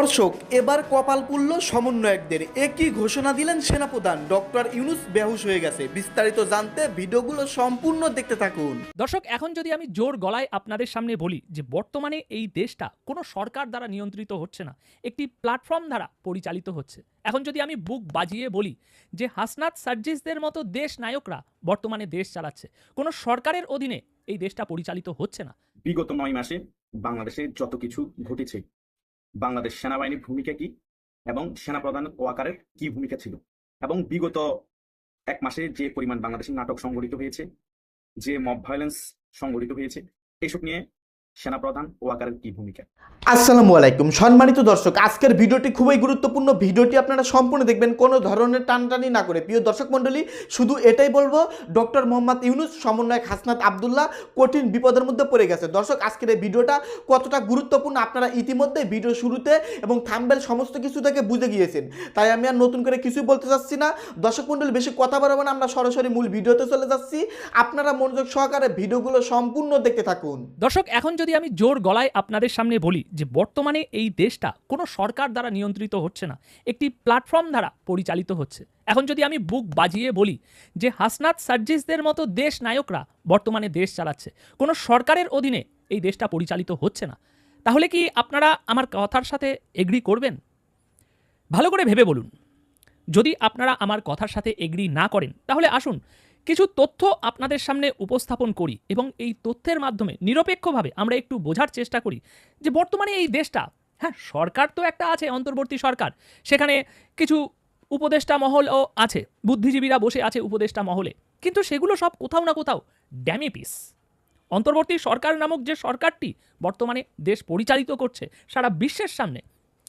দর্শক এবার কপাল পুল্ল সমন্বয়কদের। একই ঘোষণা দিলেন সেনাপ্রধান ডক্টর ইউনুস বেহুশ হয়ে গেছে। বিস্তারিত জানতে ভিডিওগুলো সম্পূর্ণ দেখতে থাকুন। দর্শক এখন যদি আমি জোর গলায় আপনাদের সামনে বলি যে বর্তমানে এই দেশটা কোনো সরকার দ্বারা নিয়ন্ত্রিত হচ্ছে না একটি প্ল্যাটফর্ম দ্বারা পরিচালিত হচ্ছে। এখন যদি আমি বুক বাজিয়ে বলি যে হাসনাত সার্জিসদের মতো দেশ নায়করা বর্তমানে দেশ চালাচ্ছে কোনো সরকারের অধীনে এই দেশটা পরিচালিত হচ্ছে না? বিগত নয় মাসে বাংলাদেশে যত কিছু ঘটেছে বাংলাদেশ সেনাবাহিনীর ভূমিকা কি এবং সেনাপ্রধান ওয়াকারের কি ভূমিকা ছিল? এবং বিগত এক মাসে যে পরিমাণ বাংলাদেশের নাটক সংগঠিত হয়েছে, যে মব ভায়োলেন্স সংগঠিত হয়েছে, এসব নিয়ে সেনাপ্রধান ওয়াকারের কি ভূমিকা? আসসালামু আলাইকুম। সম্মানিত দর্শক আজকের ভিডিওটি খুবই গুরুত্বপূর্ণ। ভিডিওটি আপনারা সম্পূর্ণ দেখবেন কোনো ধরনের টানটানি না করে। প্রিয় দর্শক মণ্ডলী শুধু এটাই বলব ডক্টর মোহাম্মদ ইউনুস সমন্বয়ক হাসনাত আবদুল্লাহ কঠিন বিপদের মধ্যে পড়ে গেছে। দর্শক আজকের এই ভিডিওটা কতটা গুরুত্বপূর্ণ আপনারা ইতিমধ্যে ভিডিও শুরুতে এবং থাম্বেল সমস্ত কিছু থেকে বুঝে গিয়েছেন। তাই আমি আর নতুন করে কিছুই বলতে চাচ্ছি না। দর্শক মণ্ডলী বেশি কথা বাড়াবো না আমরা সরাসরি মূল ভিডিওতে চলে যাচ্ছি। আপনারা মনোযোগ সহকারে ভিডিওগুলো সম্পূর্ণ দেখতে থাকুন। দর্শক এখন যদি আমি জোর গলায় আপনাদের সামনে বলি যে বর্তমানে এই দেশটা কোনো সরকার দ্বারা নিয়ন্ত্রিত হচ্ছে না, একটি প্ল্যাটফর্ম দ্বারা পরিচালিত হচ্ছে। এখন যদি আমি বুক বাজিয়ে বলি যে হাসনাত সার্জিসদের মতো দেশ নায়করা বর্তমানে দেশ চালাচ্ছে, কোনো সরকারের অধীনে এই দেশটা পরিচালিত হচ্ছে না, তাহলে কি আপনারা আমার কথার সাথে এগ্রি করবেন? ভালো করে ভেবে বলুন। যদি আপনারা আমার কথার সাথে এগ্রি না করেন, তাহলে আসুন কিছু তথ্য আপনাদের সামনে উপস্থাপন করি এবং এই তথ্যের মাধ্যমে নিরপেক্ষভাবে আমরা একটু বোঝার চেষ্টা করি যে বর্তমানে এই দেশটা হ্যাঁ সরকার তো একটা আছে, অন্তর্বর্তী সরকার। সেখানে কিছু উপদেষ্টা মহলও আছে, বুদ্ধিজীবীরা বসে আছে উপদেষ্টা মহলে। কিন্তু সেগুলো সব কোথাও না কোথাও ড্যামি পিস। অন্তর্বর্তী সরকার নামক যে সরকারটি বর্তমানে দেশ পরিচালিত করছে, সারা বিশ্বের সামনে,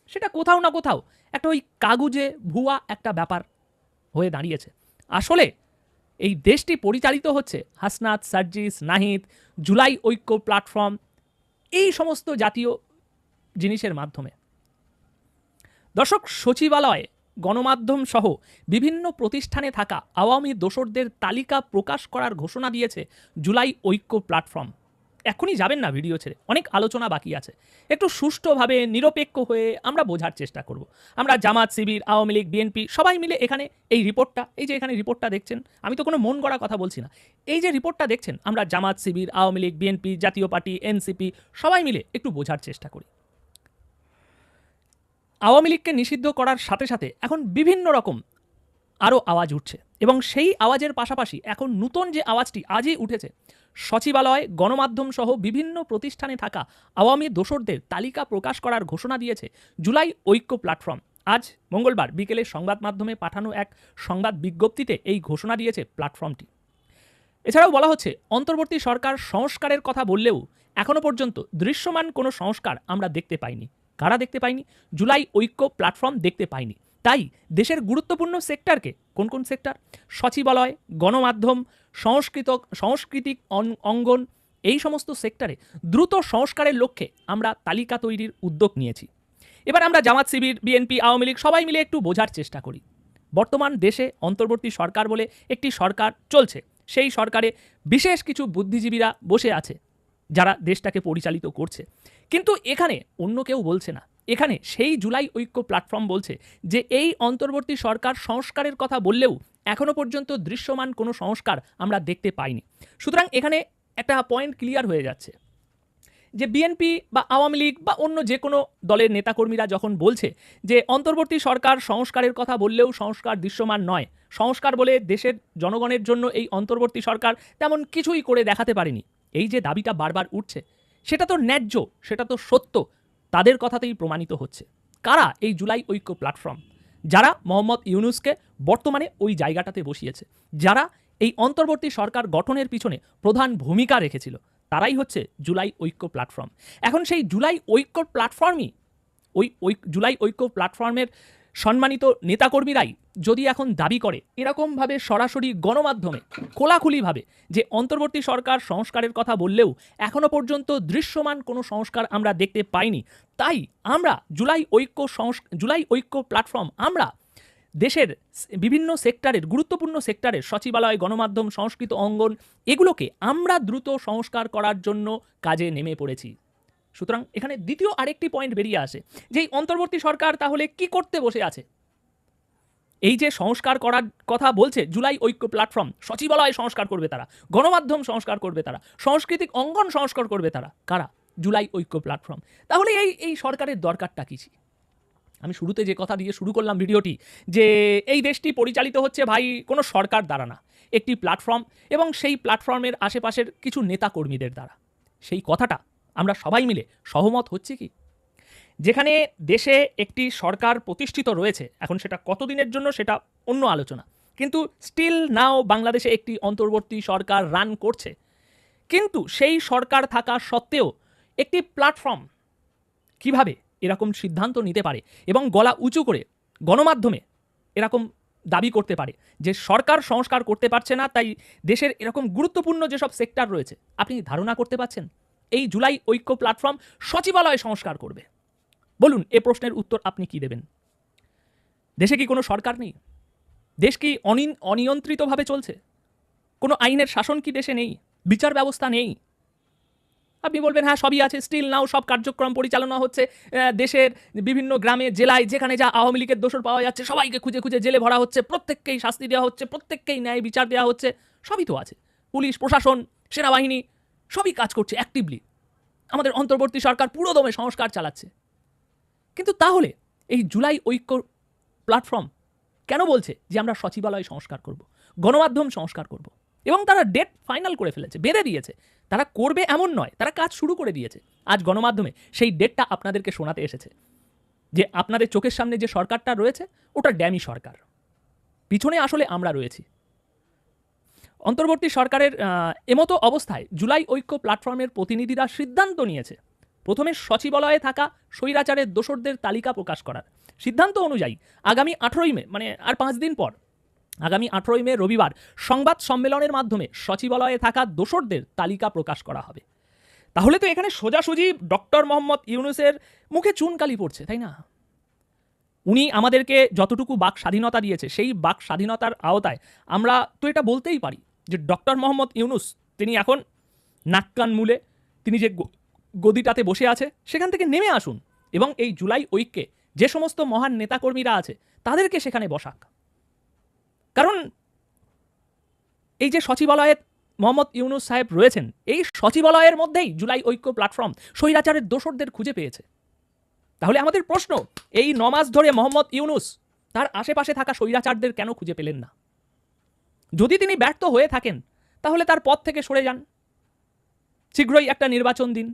সেটা কোথাও না কোথাও একটা ওই কাগুজে ভুয়া একটা ব্যাপার হয়ে দাঁড়িয়েছে। আসলে এই দেশটি পরিচালিত হচ্ছে হাসনাত, সার্জিস, নাহিদ, জুলাই ঐক্য প্ল্যাটফর্ম, এই সমস্ত জাতীয় জিনিসের মাধ্যমে। দর্শক, সচিবালয়ে, গণমাধ্যম সহ বিভিন্ন প্রতিষ্ঠানে থাকা আওয়ামী দোসরদের তালিকা প্রকাশ করার ঘোষণা দিয়েছে জুলাই ঐক্য প্ল্যাটফর্ম। এখনই যাবেন না ভিডিও ছেড়ে। অনেক আলোচনা বাকি আছে। একটু সুষ্ঠুভাবে নিরপেক্ষ হয়ে আমরা বোঝার চেষ্টা করব। আমরা জামাত, শিবির, আওয়ামী লীগ, বিএনপি সবাই মিলে এখানে এই রিপোর্টটা, এই যে এখানে রিপোর্টটা দেখছেন, আমি তো কোনো মন গড়া কথা বলছি না। এই যে রিপোর্টটা দেখছেন, আমরা Jamaat, Shibir, Awami League, BNP, Jatiya party, NCP সবাই মিলে একটু বোঝার চেষ্টা করি। আওয়ামী লীগকে নিষিদ্ধ করার সাথে সাথে এখন বিভিন্ন রকম আরও আওয়াজ উঠছে। এবং সেই আওয়াজের পাশাপাশি এখন নূতন যে আওয়াজটি আজই উঠেছে, সচিবালয়, গণমাধ্যম সহ বিভিন্ন প্রতিষ্ঠানে থাকা আওয়ামী দোসরদের তালিকা প্রকাশ করার ঘোষণা দিয়েছে জুলাই ঐক্য প্ল্যাটফর্ম। আজ মঙ্গলবার বিকেলে সংবাদ মাধ্যমে পাঠানো এক সংবাদ বিজ্ঞপ্তিতে এই ঘোষণা দিয়েছে প্ল্যাটফর্মটি। এছাড়াও বলা হচ্ছে, অন্তর্বর্তী সরকার সংস্কারের কথা বললেও এখনও পর্যন্ত দৃশ্যমান কোনো সংস্কার আমরা দেখতে পাইনি। কারা দেখতে পাইনি? জুলাই ঐক্য প্ল্যাটফর্ম দেখতে পাইনি। তাই দেশের গুরুত্বপূর্ণ সেক্টরকে কোন কোন সেক্টর? সচিবালয়, গণমাধ্যম সংস্কৃত সাংস্কৃতিক অঙ্গন এই সমস্ত সেক্টরে দ্রুত সংস্কারের লক্ষ্যে আমরা তালিকা তৈরির উদ্যোগ নিয়েছি। এবার আমরা জামাত শিবির, বিএনপি, আওয়ামী লীগ সবাই মিলে একটু বোঝার চেষ্টা করি। বর্তমান দেশে অন্তর্বর্তী সরকার বলে একটি সরকার চলছে, সেই সরকারে বিশেষ কিছু বুদ্ধিজীবীরা বসে আছে, যারা দেশটাকে পরিচালিত করছে। কিন্তু এখানে অন্য কেউ বলছে না। এখানে সেই জুলাই ঐক্য প্ল্যাটফর্ম বলছে যে এই অন্তর্বর্তী সরকার সংস্কারের কথা বললেও এখনও পর্যন্ত দৃশ্যমান কোনো সংস্কার আমরা দেখতে পাইনি। সুতরাং এখানে একটা পয়েন্ট ক্লিয়ার হয়ে যাচ্ছে যে বিএনপি বা আওয়ামী লীগ বা অন্য যে কোনো দলের নেতাকর্মীরা যখন বলছে যে অন্তর্বর্তী সরকার সংস্কারের কথা বললেও সংস্কার দৃশ্যমান নয়, সংস্কার বলে দেশের জনগণের জন্য এই অন্তর্বর্তী সরকার তেমন কিছুই করে দেখাতে পারেনি। এই যে দাবিটা বারবার উঠছে, সেটা তো ন্যায্য, সেটা তো সত্য তাদের কথাতেই প্রমাণিত হচ্ছে। কারা এই জুলাই ঐক্য প্ল্যাটফর্ম যারা মোহাম্মদ ইউনুসকে বর্তমানে ওই জায়গাটাতে বসিয়েছে। যারা এই অন্তর্বর্তী সরকার গঠনের পিছনে প্রধান ভূমিকা রেখেছিল, তারাই হচ্ছে জুলাই ঐক্য প্ল্যাটফর্ম এখন সেই জুলাই ঐক্য প্ল্যাটফর্মই ওই ঐক্য, জুলাই ঐক্য প্ল্যাটফর্মের সম্মানিত নেতাকর্মীরাই যদি এখন দাবি করে এরকমভাবে সরাসরি গণমাধ্যমে খোলাখুলিভাবে যে অন্তর্বর্তী সরকার সংস্কারের কথা বললেও এখনও পর্যন্ত দৃশ্যমান কোনো সংস্কার আমরা দেখতে পাইনি, তাই আমরা জুলাই ঐক্য জুলাই ঐক্য প্ল্যাটফর্ম আমরা দেশের বিভিন্ন সেক্টরের, গুরুত্বপূর্ণ সেক্টরের সচিবালয়, গণমাধ্যম, সংস্কৃত অঙ্গন এগুলোকে আমরা দ্রুত সংস্কার করার জন্য কাজে নেমে পড়েছি। সুতরাং এখানে দ্বিতীয় আরেকটি পয়েন্ট বেরিয়ে আসে যে অন্তর্বর্তী সরকার তাহলে কি করতে বসে আছে? এই যে সংস্কার করার কথা বলছে, জুলাই ঐক্য প্ল্যাটফর্ম সচিবালয় সংস্কার করবে তারা, গণমাধ্যম সংস্কার করবে তারা, সাংস্কৃতিক অঙ্গন সংস্কার করবে তারা, কারা? জুলাই ঐক্য প্ল্যাটফর্ম তাহলে এই এই সরকারের দরকারটা কী? আমি শুরুতে যে কথা দিয়ে শুরু করলাম ভিডিওটি, যে এই দেশটি পরিচালিত হচ্ছে ভাই কোনো সরকার দ্বারা না, একটি প্ল্যাটফর্ম এবং সেই প্ল্যাটফর্মের আশেপাশের কিছু নেতা কর্মীদের দ্বারা। সেই কথাটা আমরা সবাই মিলে সহমত হচ্ছে কি? যেখানে দেশে একটি সরকার প্রতিষ্ঠিত রয়েছে, এখন সেটা কতদিনের জন্য সেটা অন্য আলোচনা। কিন্তু স্টিল নাও বাংলাদেশে একটি অন্তর্বর্তী সরকার রান করছে। কিন্তু সেই সরকার থাকা সত্ত্বেও একটি প্ল্যাটফর্ম কীভাবে এরকম সিদ্ধান্ত নিতে পারে এবং গলা উঁচু করে গণমাধ্যমে এরকম দাবি করতে পারে যে সরকার সংস্কার করতে পারছে না, তাই দেশের এরকম গুরুত্বপূর্ণ যেসব সেক্টর রয়েছে, আপনি ধারণা করতে পারছেন? এই জুলাই ঐক্য প্ল্যাটফর্ম সচিবালয় সংস্কার করবে। বলুন, এ প্রশ্নের উত্তর আপনি কি দেবেন? দেশে কি কোনো সরকার নেই? দেশ কি অনি- অনিয়ন্ত্রিতভাবে চলছে? কোনো আইনের শাসন কি দেশে নেই? বিচার ব্যবস্থা নেই? আপনি বলবেন হ্যাঁ সবই আছে স্টিল নাও সব কার্যক্রম পরিচালনা হচ্ছে দেশের বিভিন্ন গ্রামে, জেলায়, যেখানে যা আওয়ামী লীগের দোষর পাওয়া যাচ্ছে, সবাইকে খুঁজে খুঁজে জেলে ভরা হচ্ছে, প্রত্যেককেই শাস্তি দেওয়া হচ্ছে, প্রত্যেককেই ন্যায় বিচার দেওয়া হচ্ছে, সবই তো আছে। পুলিশ, প্রশাসন, সেনাবাহিনী সবই কাজ করছে অ্যাক্টিভলি আমাদের অন্তর্বর্তী সরকার পুরোদমে সংস্কার চালাচ্ছে। কিন্তু তাহলে এই জুলাই ঐক্য প্ল্যাটফর্ম কেন বলছে যে আমরা সচিবালয় সংস্কার করব, গণমাধ্যম সংস্কার করব? এবং তারা ডেট ফাইনাল করে ফেলেছে, বেঁধে দিয়েছে। তারা করবে এমন নয়, তারা কাজ শুরু করে দিয়েছে। আজ গণমাধ্যমে সেই ডেটটা আপনাদেরকে শোনাতে এসেছে। যে আপনাদের চোখের সামনে যে সরকারটা রয়েছে, ওটা ড্যামি সরকার। পিছনে আসলে আমরা রয়েছি। অন্তর্বর্তী সরকারের এমতো অবস্থায় জুলাই ঐক্য প্ল্যাটফর্মের প্রতিনিধিরা সিদ্ধান্ত নিয়েছে। প্রথমে সচিবালয়ে থাকা স্বৈরাচারের দোসরদের তালিকা প্রকাশ করার। সিদ্ধান্ত অনুযায়ী আগামী আঠেরোই মে মানে আর পাঁচ দিন পর, আগামী আঠেরোই মে রবিবার সংবাদ সম্মেলনের মাধ্যমে সচিবালয়ে থাকা দোসরদের তালিকা প্রকাশ করা হবে। তাহলে তো এখানে সোজাসুজি ডক্টর মোহাম্মদ ইউনুসের মুখে চুনকালি পড়ছে, তাই না? উনি আমাদেরকে যতটুকু বাক স্বাধীনতা দিয়েছে, সেই বাক স্বাধীনতার আওতায় আমরা তো এটা বলতেই পারি। যে ডক্টর মোহাম্মদ ইউনুস, তিনি এখন নাক্কান মূলে তিনি যে গদিটাতে বসে আছে, সেখান থেকে নেমে আসুন এবং এই জুলাই ঐক্যে যে সমস্ত মহান নেতাকর্মীরা আছে, তাদেরকে সেখানে বসাক। কারণ এই যে সচিবালয়ে মোহাম্মদ ইউনুস সাহেব রয়েছেন, এই সচিবালয়ের মধ্যেই জুলাই ঐক্য প্ল্যাটফর্ম স্বৈরাচারের দোসরদের খুঁজে পেয়েছে। তাহলে আমাদের প্রশ্ন, এই নমাস ধরে মোহাম্মদ ইউনুস তার আশেপাশে থাকা স্বৈরাচারদের কেন খুঁজে পেলেন না? যদি তিনি ব্যর্থ হয়ে থাকেন, তাহলে তার পথ থেকে সরে যান। শীঘ্রই একটা নির্বাচন দিন।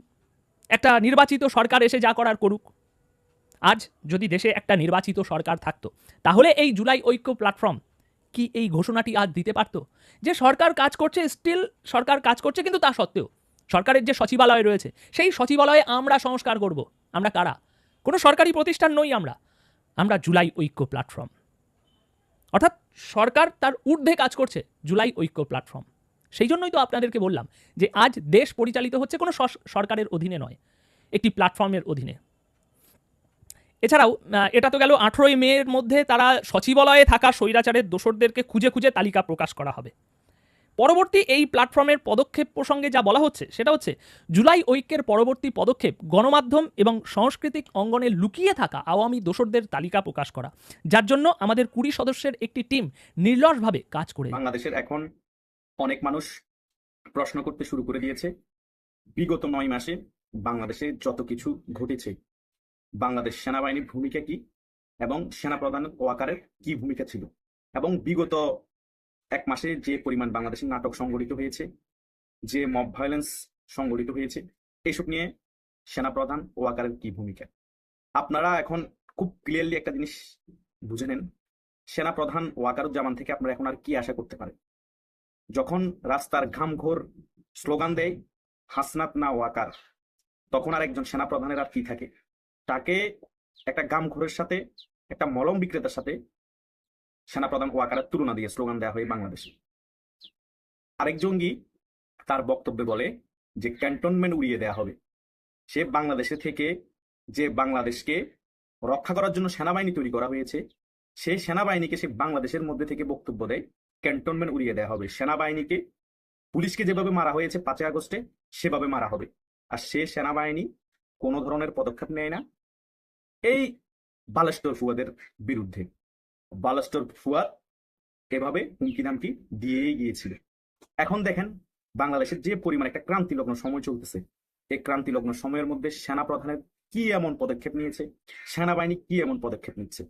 একটা নির্বাচিত সরকার এসে যা করার করুক। আজ যদি দেশে একটা নির্বাচিত সরকার থাকতো, তাহলে এই জুলাই ঐক্য প্ল্যাটফর্ম কি এই ঘোষণাটি আজ দিতে পারত? যে সরকার কাজ করছে স্টিল সরকার কাজ করছে কিন্তু তা সত্ত্বেও, সরকারের যে সচিবালয় রয়েছে, সেই সচিবালয়ে আমরা সংস্কার করব। আমরা কারা? কোনো সরকারি প্রতিষ্ঠান নই আমরা। আমরা জুলাই ঐক্য প্ল্যাটফর্ম। অর্থাৎ সরকার তার ঊর্ধ্বে কাজ করছে জুলাই ঐক্য প্ল্যাটফর্ম সেই জন্যই তো আপনাদেরকে বললাম যে আজ দেশ পরিচালিত হচ্ছে কোনো সরকারের অধীনে নয়, একটি প্ল্যাটফর্মের অধীনে। এছাড়াও এটা তো গেল আঠেরোই মের মধ্যে তারা সচিবালয়ে থাকা স্বৈরাচারের দোষরদেরকে খুঁজে খুঁজে তালিকা প্রকাশ করা হবে। পরবর্তী এই প্ল্যাটফর্মের পদক্ষেপ প্রসঙ্গে যা বলা হচ্ছে, সেটা হচ্ছে জুলাই ঐক্যের পরবর্তী পদক্ষেপ গণমাধ্যম এবং সাংস্কৃতিক অঙ্গনে লুকিয়ে থাকা আওয়ামী দোষরদের তালিকা প্রকাশ করা, যার জন্য আমাদের কুড়ি সদস্যের একটি টিম নির্লসভাবে কাজ করে। বাংলাদেশের এখন অনেক মানুষ প্রশ্ন করতে শুরু করে দিয়েছে, বিগত নয় মাসে বাংলাদেশে যত কিছু ঘটেছে, বাংলাদেশ সেনাবাহিনীর ভূমিকা কি এবং সেনাপ্রধান ওয়াকারের কি ভূমিকা ছিল এবং বিগত এক মাসে যে পরিমাণ বাংলাদেশের নাটক সংগঠিত হয়েছে, যে মব ভায়োলেন্স সংগঠিত হয়েছে, এসব নিয়ে সেনাপ্রধান ওয়াকারের কি ভূমিকা? আপনারা এখন খুব ক্লিয়ারলি একটা জিনিস বুঝে নেন, সেনাপ্রধান ওয়াকারুজ্জামান থেকে আপনারা এখন আর কি আশা করতে পারেন? যখন রাস্তার ঘামঘোর স্লোগান দেয়, হাসনাত না ওয়াকার তখন আর একজন সেনাপ্রধানের আর কি থাকে? তাকে একটা গামঘোরের সাথে, একটা মলম বিক্রেতার সাথে সেনাপ্রধান ওয়াকারের তুলনা দিয়ে স্লোগান দেওয়া হয় বাংলাদেশে। আরেক জঙ্গি তার বক্তব্যে বলে যে ক্যান্টনমেন্ট উড়িয়ে দেওয়া হবে। সে বাংলাদেশে থেকে যে বাংলাদেশকে রক্ষা করার জন্য সেনাবাহিনী তৈরি করা হয়েছে, সেই সেনাবাহিনীকে সে বাংলাদেশের মধ্যে থেকে বক্তব্য দেয়, ক্যান্টনমেন্ট উড়িয়ে দেওয়া হবে। সেনাবাহিনীকে পুলিশকে যেভাবে মারা হয়েছে পাঁচই আগস্টে, সেভাবে মারা হবে। আর সে সেনাবাহিনী কোনো ধরনের পদক্ষেপ নেয় না। এই বালেস্টর ফুয়াদের বিরুদ্ধে। বালেস্টর ফুয়াদ এভাবে হুমকি দামকি দিয়েই গিয়েছিল। এখন দেখেন, বাংলাদেশের যে পরিমাণ একটা ক্রান্তিলগ্ন সময় চলতেছে, এই ক্রান্তিলগ্ন সময়ের মধ্যে সেনা প্রধানের কি এমন পদক্ষেপ নিয়েছে, সেনাবাহিনী কি এমন পদক্ষেপ নিচ্ছে?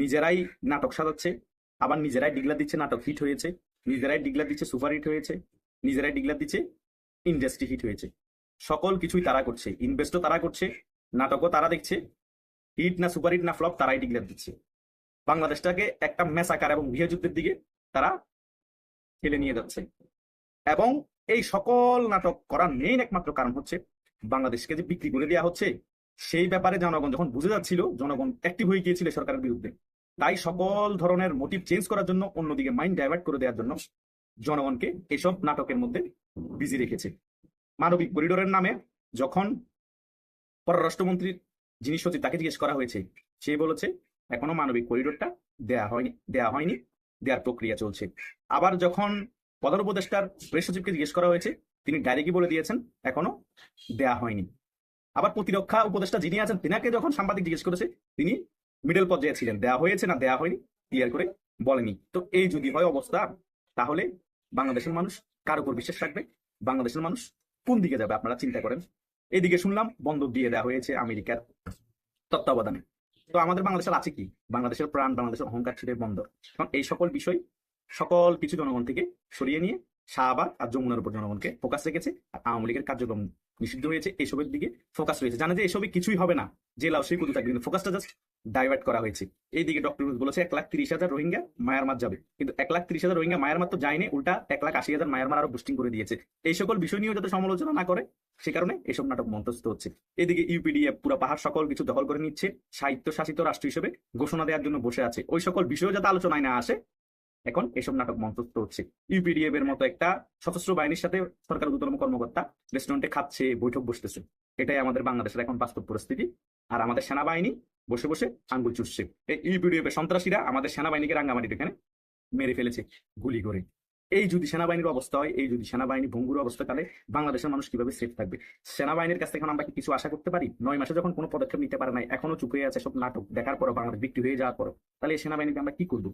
নিজেরাই নাটক সাজাচ্ছে, আবার নিজেরাই ডিগলা দিচ্ছে, নাটক হিট হয়েছে, নিজেরাই ডিগলা দিচ্ছে, সুপার হিট হয়েছে, নিজেরাই ডিগলা দিচ্ছে, ইন্ডাস্ট্রি হিট হয়েছে। সকল কিছুই তারা করছে, ইনভেস্টও তারা করছে, নাটকও তারা দেখছে, হিট না সুপার হিট না ফ্লপ তারাই ডিক্লেয়ার দিচ্ছে। বাংলাদেশটাকে একটা মেসাকার এবং গৃহযুদ্ধের দিকে তারা ঠেলে নিয়ে যাচ্ছে। এবং এই সকল নাটক করার মেইন একমাত্র কারণ হচ্ছে বাংলাদেশকে যে বিক্রি করে দেওয়া হচ্ছে, সেই ব্যাপারে জনগণ যখন বুঝে যাচ্ছিল, জনগণ অ্যাক্টিভ হয়ে গিয়েছিল সরকারের বিরুদ্ধে। তাই সকল ধরনের মোটিভ চেঞ্জ করার জন্য অন্যদিকে মাইন্ড ডাইভার্ট করে দেওয়ার জন্য জনগণকে এসব নাটকের মধ্যে বিজি রেখেছে। মানবিক করিডোরের নামে যখন পররাষ্ট্রমন্ত্রীর যিনি সচিব তাকে জিজ্ঞেস করা হয়েছে, সে বলেছে এখনও মানবিক করিডোরটা দেয়া হয়নি দেয়া হয়নি দেওয়ার প্রক্রিয়া চলছে। আবার যখন প্রধান উপদেষ্টার প্রেস সচিবকে জিজ্ঞেস করা হয়েছে, তিনি ডাইরেক্টলি বলে দিয়েছেন, এখনও দেয়া হয়নি। আবার প্রতিরক্ষা উপদেষ্টা যিনি আছেন, তিনাকে যখন সাংবাদিক জিজ্ঞেস করেছে, তিনি মিডল পর্যায়ে ছিলেন। দেয়া হয়েছে না দেয়া হয়নি, ক্লিয়ার করে বলেনি। তো এই যদি হয় অবস্থা, তাহলে বাংলাদেশের মানুষ কার উপর বিশ্বাস রাখবে? বাংলাদেশের মানুষ কোন দিকে যাবে, আপনারা চিন্তা করেন। এদিকে শুনলাম বন্দর দিয়ে দেওয়া হয়েছে আমেরিকার তত্ত্বাবধানে। তো আমাদের বাংলাদেশের আছে কি? বাংলাদেশের প্রাণ, বাংলাদেশের অহংকার ছেড়ে বন্দর। এখন এই সকল বিষয় সকল কিছু জনগণ থেকে সরিয়ে নিয়ে শাহবাগ আর যমুনার উপর জনগণকে ফোকাস রেখেছে আর আওয়ামী লীগের কার্যক্রম নিষিদ্ধ হয়েছে এইসবের দিকে ফোকাস রয়েছে। জানে যে এসবই কিছুই হবে না। জেলা সেই কুদু থাকবে কিন্তু ফোকাসটা জাস্ট ডাইভার্ট করা হয়েছে। এইদিকে ডক্টর বলেছে, এক লাখ তিরিশ হাজার রোহিঙ্গা মায়ারমার যাবে। কিন্তু এক লাখ তিরিশ হাজার রোহিঙ্গা মায়ারমার তো যায়নি, উল্টা এক লাখ আশি হাজার মায়ারমার আরও বুস্টিং করে দিয়েছে। এই সকল বিষয় নিয়েও যাতে সমালোচনা না করে, সে কারণে এসব নাটক মন্তস্থ হচ্ছে। এদিকে ইউপিডিএফ পুরো পাহাড় সকল কিছু দখল করে নিচ্ছে সাহিত্য শাসিত রাষ্ট্র হিসেবে ঘোষণা দেওয়ার জন্য বসে আছে। ওই সকল বিষয়ও যাতে আলোচনায় না আসে, এখন এসব নাটক মন্তস্থ হচ্ছে। ইউপিডিএফ এর মতো একটা সশস্ত্র বাহিনীর সাথে সরকার উত্তম কর্মকর্তা রেস্টুরেন্টে খাচ্ছে, বৈঠক বসতেছে। এটাই আমাদের বাংলাদেশের এখন বাস্তব পরিস্থিতি। আর আমাদের সেনাবাহিনী বসে বসে আঙ্গুল চুষছে। এই ইউপিডিএফ এর সন্ত্রাসীরা আমাদের সেনাবাহিনীকে রাঙ্গামাটিতে এখানে মেরে ফেলেছে, গুলি করে। এই যদি সেনাবাহিনীর অবস্থা হয়, এই যদি সেনাবাহিনী ভঙ্গুর অবস্থা, তাহলে বাংলাদেশের মানুষ কীভাবে সেফ থাকবে? সেনাবাহিনীর কাছ থেকে আমরা কি কিছু আশা করতে পারি? নয় মাসে যখন কোনো পদক্ষেপ নিতে পারে নাই, এখনও চুপ হয়ে আছে সব নাটক, দেখার পর বাংলাদেশ বিক্রি হয়ে যাওয়ার পর তাহলে এই সেনাবাহিনীকে আমরা কি করব?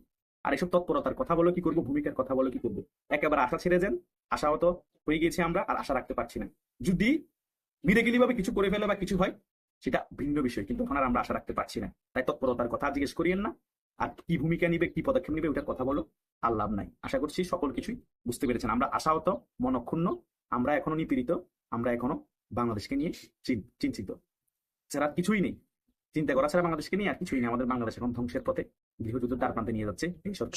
আর এসব তৎপরতার কথা বলো কি করব? ভূমিকার কথা বলো কি করব? একেবারে আশা ছেড়ে যান, আশাহত হয়ে গেছি আমরা আর আশা রাখতে পারছি না। যদি মিরেগিলি ভাবে কিছু করে ফেলে বা কিছু হয় সেটা ভিন্ন বিষয়, কিন্তু আর আমরা আশা রাখতে পারছি না। তাই তৎপরতার কথা জিজ্ঞেস করিয়েন না। আর কি ভূমিকা নিবে, কি পদক্ষেপ নিবে, ওটার কথা বলো, আর লাভ নাই। আশা করছি সকল কিছুই বুঝতে পেরেছেন। আমরা আশাহত, মনক্ষুণ্ণ, আমরা এখনও নিপীড়িত, আমরা এখনও বাংলাদেশকে নিয়ে চিন- চিন্তিত। ছাড়া কিছুই নেই। চিন্তা করা ছাড়া বাংলাদেশকে নিয়ে আর কিছুই নেই। আমাদের বাংলাদেশ এখন ধ্বংসের পথে।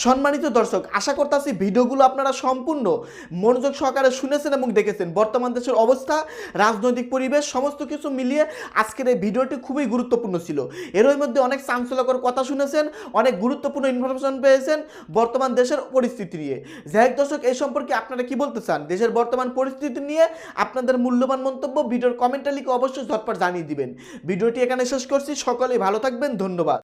সম্মানিত দর্শক, আশা করতেছি ভিডিওগুলো আপনারা সম্পূর্ণ মনোযোগ সহকারে শুনেছেন এবং দেখেছেন। বর্তমান দেশের অবস্থা, রাজনৈতিক পরিবেশ, সমস্ত কিছু মিলিয়ে আজকের এই ভিডিওটি খুবই গুরুত্বপূর্ণ ছিল। এরই মধ্যে অনেক চাঞ্চল্যকর কথা শুনেছেন, অনেক গুরুত্বপূর্ণ ইনফরমেশন পেয়েছেন বর্তমান দেশের পরিস্থিতি নিয়ে। যাই দর্শক, এই সম্পর্কে আপনারা কি বলতে চান? দেশের বর্তমান পরিস্থিতি নিয়ে আপনাদের মূল্যবান মন্তব্য ভিডিওর কমেন্টে লিখে অবশ্যই ঝটপট জানিয়ে দিবেন। ভিডিওটি এখানে শেষ করছি, সকলেই ভালো থাকবেন, ধন্যবাদ।